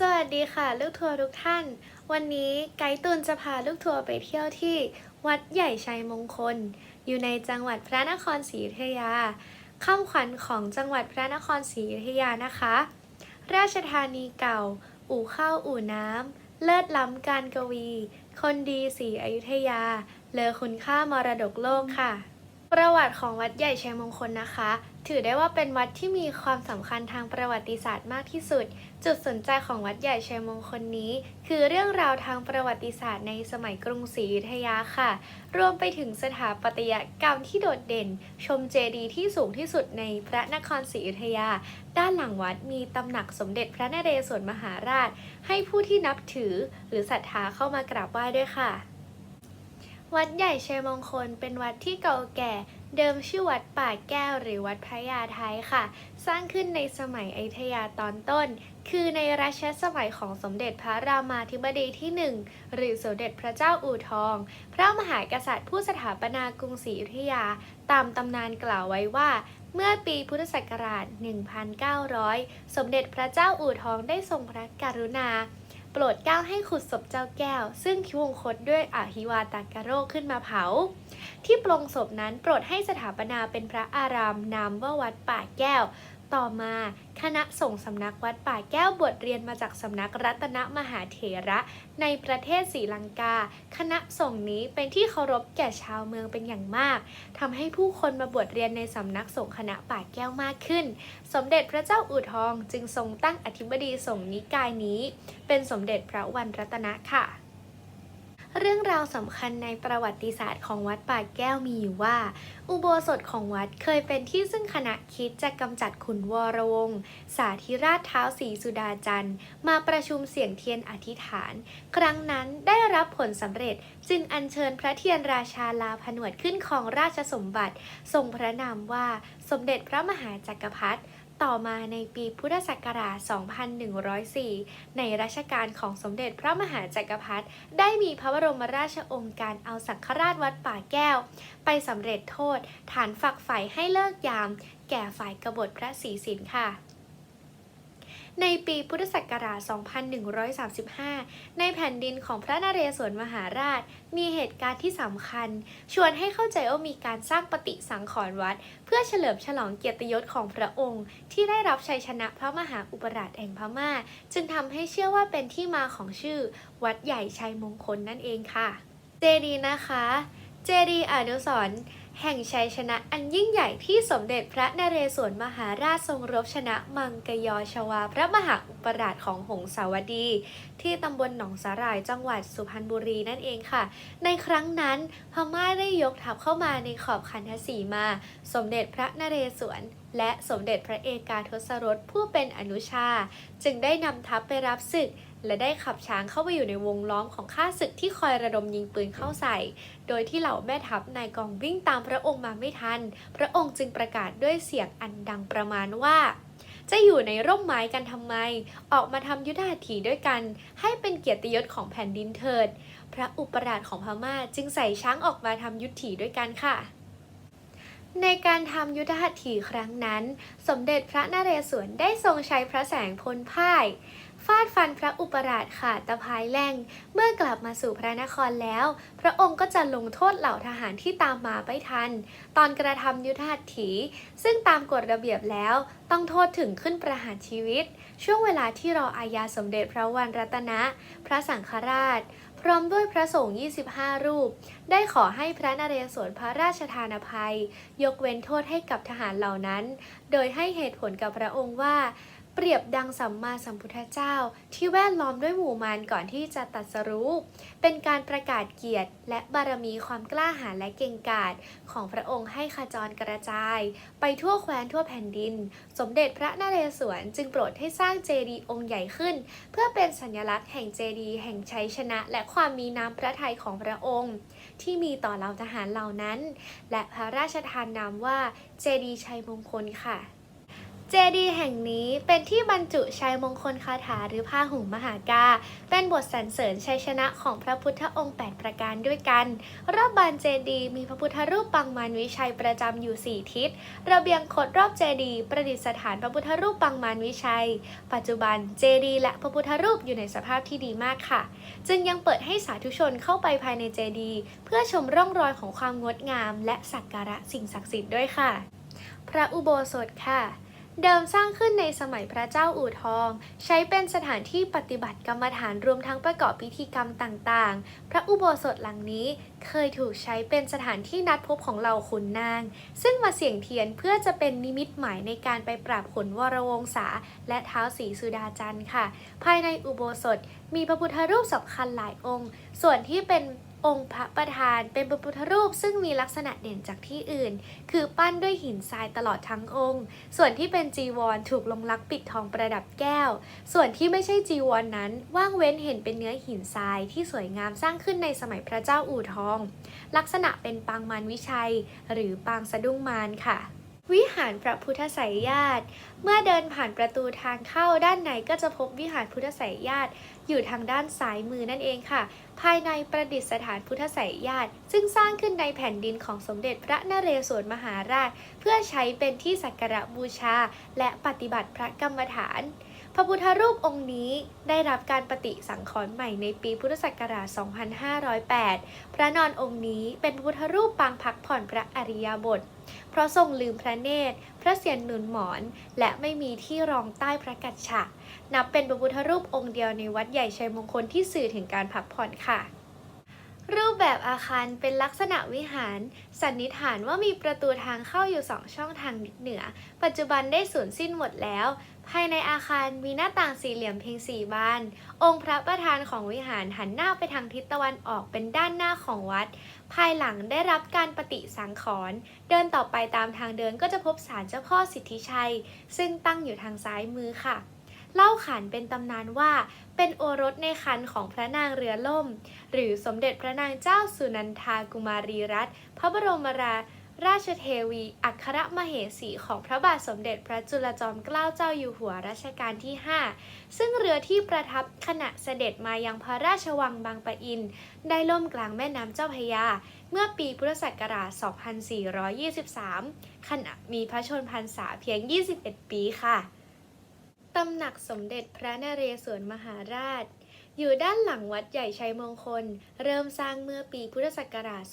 สวัสดีค่ะลูกทัวร์ทุกท่าน วันนี้ไกด์ตุนจะพาลูกทัวร์ไปเที่ยวที่ วัดใหญ่ชัยมงคล อยู่ในจังหวัดพระนครศรีอยุธยาข้ามขวัญของจังหวัดพระนครศรีอยุธยานะคะ ราชธานีเก่า อู่ข้าวอู่น้ำเลิศล้ำการกวี คนดีศรีอยุธยา เลอคุณค่ามรดกโลกค่ะ ประวัติของวัดใหญ่ชัยมงคลนะคะ ถือได้ว่าเป็นวัดที่มีความสำคัญทางประวัติศาสตร์มากที่สุด จุดสนใจของวัดใหญ่ชัยมงคลนี้ คือเรื่องราวทางประวัติศาสตร์ในสมัยกรุงศรีอยุธยาค่ะ รวมไปถึงสถาปัตยกรรมที่โดดเด่น ชมเจดีย์ที่สูงที่สุดในพระนครศรีอยุธยา ด้านหลังวัดมีตำหนักสมเด็จพระนเรศวรมหาราช ให้ผู้ที่นับถือหรือศรัทธาเข้ามากราบไหว้ด้วยค่ะวัดใหญ่ชัยมงคลเป็นวัดที่เก่าแก่ เดิมชื่อวัดป่าแก้วหรือวัดพระยาไทยค่ะ สร้างขึ้นในสมัยอยุธยาตอนต้น คือในรัชสมัยของสมเด็จพระรามาธิบดีที่หนึ่งหรือสมเด็จพระเจ้าอู่ทอง พระมหากษัตริย์ผู้สถาปนากรุงศรีอยุธยา ตามตำนานกล่าวไว้ว่า เมื่อปีพุทธศักราช 1900 สมเด็จพระเจ้าอู่ทองได้ทรงพระกรุณา ปรดเก้าให้ขุดศพเจ้าแก้ว ซึ่งคิวงคตด้วยอหิวาตากโรคขึ้นมาเผา ที่ปลงศพนั้นโปรดให้สถาปนาเป็นพระอารามนามว่าวัดป่าแก้ว ต่อมาคณะส่งสำนักวัดป่าแก้วบวชเรียนมาจากสำนักรัตนมหาเถระในประเทศศรีลังกา คณะส่งนี้เป็นที่เคารพแก่ชาวเมืองเป็นอย่างมากทำให้ผู้คนมาบวชเรียนในสำนักส่งคณะป่าแก้วมากขึ้น สมเด็จพระเจ้าอู่ทองจึงทรงตั้งอธิบดีส่งนิกายนี้ เป็นสมเด็จพระวันรัตนะค่ะ เรื่องราวสำคัญในประวัติศาสตร์ของวัดป่าแก้วมีอยู่ว่า อุโบสถของวัดเคยเป็นที่ซึ่งคณะคิดจะกำจัดขุนวรวงศ์สาธิราชเท้าศรีสุดาจันทร์ มาประชุมเสียงเทียนอธิษฐาน ครั้งนั้นได้รับผลสำเร็จจึงอัญเชิญพระเทียนราชาลาผนวดขึ้นครองราชสมบัติ ทรงพระนามว่าสมเด็จพระมหาจักรพรรดิ ต่อมาในปีพุทธศักราช 2104 ในรัชกาลของสมเด็จพระมหาจักรพรรดิได้มีพระบรมราชองค์การเอาสังฆราชวัดป่าแก้ว ไปสำเร็จโทษ ฐานฝักใฝ่ให้เลิกยาม แก่ฝ่ายกบฏพระศรีสินค่ะ ในปีพุทธศักราช 2135 ในแผ่นดินของพระนเรศวรมหาราช มีเหตุการณ์ที่สำคัญ ชวนให้เข้าใจว่ามีการสร้างปฏิสังขรณ์วัด เพื่อเฉลิมฉลองเกียรติยศของพระองค์ ที่ได้รับชัยชนะพระมหาอุปราชแห่งพม่า จึงทำให้เชื่อว่าเป็นที่มาของชื่อ วัดใหญ่ชัยมงคลนั่นเองค่ะ เจดีนะคะ เจดีอนุสร แห่งชัยชนะอันยิ่งใหญ่ที่สมเด็จพระนเรศวรมหาราชทรงรบชนะมังกยอชวา พระมหาอุปราชของหงสาวดี ที่ตำบลหนองสาหร่ายจังหวัดสุพรรณบุรีนั่นเองค่ะ ในครั้งนั้นพม่าได้ยกทัพเข้ามาในขอบคันธสีมา สมเด็จพระนเรศวรและสมเด็จพระเอกาทศรสผู้เป็นอนุชา จึงได้นำทัพไปรับศึก และได้ขับช้างเข้าไปอยู่ในวงล้อมของข้าศึกที่คอยระดมยิงปืนเข้าใส่ โดยที่เหล่าแม่ทัพนายกองวิ่งตามพระองค์มาไม่ทัน พระองค์จึงประกาศด้วยเสียงอันดังประมาณว่า จะอยู่ในร่มไม้กันทำไม ออกมาทำยุทธหัตถีด้วยกัน ให้เป็นเกียรติยศของแผ่นดินเถิด พระอุปราชของพม่าจึงใส่ช้างออกมาทำยุทถีด้วยกันค่ะในการทำยุทธหัตถีครั้งนั้น สมเด็จพระนเรศวรได้ทรงใช้พระแสงพลพ่าย ฟาดฟันพระอุปราชขาดตะพายแล่งเมื่อกลับมาสู่พระนครแล้ว พระองค์ก็จะลงโทษเหล่าทหารที่ตามมาไม่ทัน ตอนกระทำยุทธหัตถี ซึ่งตามกฎระเบียบแล้วต้องโทษถึงขึ้นประหารชีวิต ช่วงเวลาที่รออาญาสมเด็จพระวันรัตนะ พระสังฆราช พร้อมด้วยพระสงฆ์ 25 รูป ได้ขอให้พระนเรศวรพระราชทานอภัย ยกเว้นโทษให้กับทหารเหล่านั้น โดยให้เหตุผลกับพระองค์ว่า เปรียบดังสัมมาสัมพุทธเจ้า ที่แวดล้อมด้วยหมู่มารก่อนที่จะตรัสรู้ เป็นการประกาศเกียรติ และบารมีความกล้าหาญและเก่งกาจของพระองค์ให้ขจรกระจาย ไปทั่วแคว้นทั่วแผ่นดิน สมเด็จพระนเรศวรจึงโปรดให้สร้างเจดีย์องค์ใหญ่ขึ้น เพื่อเป็นสัญลักษณ์แห่งเจดีย์แห่งชัยชนะ และความมีน้ำพระทัยของพระองค์ ที่มีต่อเหล่าทหารเหล่านั้น และพระราชทานนามว่าเจดีย์ชัยมงคลค่ะ เจดีย์แห่งนี้เป็นที่บรรจุชัยมงคลคาถาหรือพาหุงมหากา เป็นบทสรรเสริญชัยชนะของพระพุทธองค์ 8 ประการด้วยกัน รอบบานเจดีย์มีพระพุทธรูปปังมารวิชัยประจำอยู่ 4 ทิศ ระเบียงคดรอบเจดีย์ประดิษฐานพระพุทธรูปปังมารวิชัย ปัจจุบันเจดีย์และพระพุทธรูปอยู่ในสภาพที่ดีมากค่ะ จึงยังเปิดให้สาธุชนเข้าไปภายในเจดีย์เพื่อชมร่องรอยของความงดงาม และสักการะสิ่งศักดิ์สิทธิ์ด้วยค่ะ พระอุโบสถค่ะ เดิมสร้างขึ้นในสมัยพระเจ้าอู่ทอง ใช้เป็นสถานที่ปฏิบัติกรรมฐานรวมทั้งประกอบพิธีกรรมต่างๆ พระอุโบสถหลังนี้เคยถูกใช้เป็นสถานที่นัดพบของเหล่าขุนนาง ซึ่งมาเสี่ยงเทียนเพื่อจะเป็นนิมิตหมายในการไปปราบขนวรวงศาและเท้าวศรีสุดาจันทร์ค่ะ ภายในอุโบสถมีพระพุทธรูปสำคัญหลายองค์ ส่วนที่เป็น องค์พระประธานเป็นพระพุทธรูปซึ่งมีลักษณะเด่นจากที่อื่น คือปั้นด้วยหินทรายตลอดทั้งองค์ ส่วนที่เป็นจีวรถูกลงลักปิดทองประดับแก้ว ส่วนที่ไม่ใช่จีวรนนั้น ว่างเว้นเห็นเป็นเนื้อหินทรายที่สวยงามสร้างขึ้นในสมัยพระเจ้าอู่ทอง ลักษณะเป็นปางมารวิชัย หรือปางสะดุ้งมารค่ะ วิหารพระพุทธไสยญาติ เมื่อเดินผ่านประตูทางเข้าด้านในก็จะพบวิหารพุทธไสยญาติ อยู่ทางด้านซ้ายมือนั่นเองค่ะ ภายในประดิษฐานพุทธไสยญาติ ซึ่งสร้างขึ้นในแผ่นดินของสมเด็จพระนเรศวรมหาราช เพื่อใช้เป็นที่สักการะบูชา และปฏิบัติพระกรรมฐาน พระพุทธรูปองค์นี้ได้รับการปฏิสังขรณ์ใหม่ในปีพุทธศักราช 2508 พระนอนองค์นี้เป็นพระพุทธรูปปางพักผ่อนพระอริยบท เพราะทรงลืมพระเนตร พระเศียรหนุนหมอน และไม่มีที่รองใต้พระกัจฉะนับเป็นพระพุทธรูปองค์เดียวในวัดใหญ่ชัยมงคลที่สื่อถึงการพักผ่อนค่ะ รูปแบบอาคารเป็นลักษณะวิหาร สันนิษฐานว่ามีประตูทางเข้าอยู่สองช่องทางเหนือ ปัจจุบันได้สูญสิ้นหมดแล้ว ภายในอาคารมีหน้าต่างสี่เหลี่ยมเพียงสี่บาน องค์พระประธานของวิหารหันหน้าไปทางทิศตะวันออกเป็นด้านหน้าของวัด ภายหลังได้รับการปฏิสังขรณ์เดินต่อไปตามทางเดินก็จะพบศาลเจ้าพ่อสิทธิชัย ซึ่งตั้งอยู่ทางซ้ายมือค่ะ เล่าขานเป็นตำนานว่า เป็นโอรสในคันของพระนางเรือล่ม หรือสมเด็จพระนางเจ้าสุนันทากุมารีรัตน์พระบรมราราชเทวี อัครมเหสีของพระบาทสมเด็จพระจุลจอมเกล้าเจ้าอยู่หัวรัชกาลที่ 5 ซึ่งเรือที่ประทับขณะเสด็จมายังพระราชวังบางปะอิน ได้ล่มกลางแม่น้ำเจ้าพยา เมื่อปีพุทธศักราช 2423 ขณะมีพระชนพรรษาเพียง 21 ปีค่ะ ตำหนักสมเด็จพระนเรศวรมหาราช อยู่ด้านหลังวัดใหญ่ชัยมงคล เริ่มสร้างเมื่อปีพุทธศักราช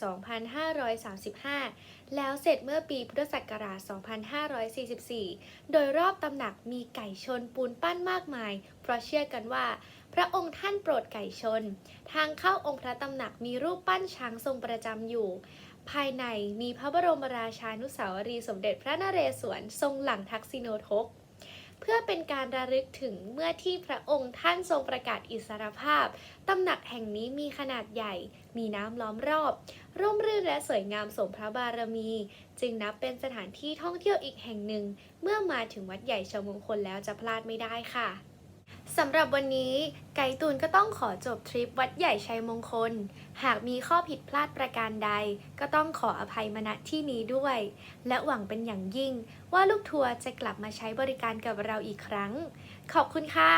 2535 แล้วเสร็จเมื่อปีพุทธศักราช 2544 โดยรอบตำหนักมีไก่ชนปูนปั้นมากมาย เพราะเชื่อกันว่า พระองค์ท่านโปรดไก่ชน ทางเข้าองค์พระตำหนักมีรูปปั้นช้างทรงประจำอยู่ภายในมีพระบรมราชานุสาวรีสมเด็จพระนเรศวรทรงหลังทักษิโนทก เพื่อเป็นการระลึกถึงเมื่อที่พระองค์ท่านทรงประกาศอิสรภาพ ตำหนักแห่งนี้มีขนาดใหญ่ มีน้ำล้อมรอบ ร่มรื่นและสวยงามสมพระบารมี จึงนับเป็นสถานที่ท่องเที่ยวอีกแห่งหนึ่ง เมื่อมาถึงวัดใหญ่ชมงคลแล้วจะพลาดไม่ได้ค่ะ สำหรับวันนี้ไกด์ตูนก็ต้องขอจบทริปวัดใหญ่ชัยมงคล หากมีข้อผิดพลาดประการใด ก็ต้องขออภัยมณที่นี้ด้วย และหวังเป็นอย่างยิ่ง ว่าลูกทัวร์จะกลับมาใช้บริการกับเราอีกครั้ง ขอบคุณค่ะ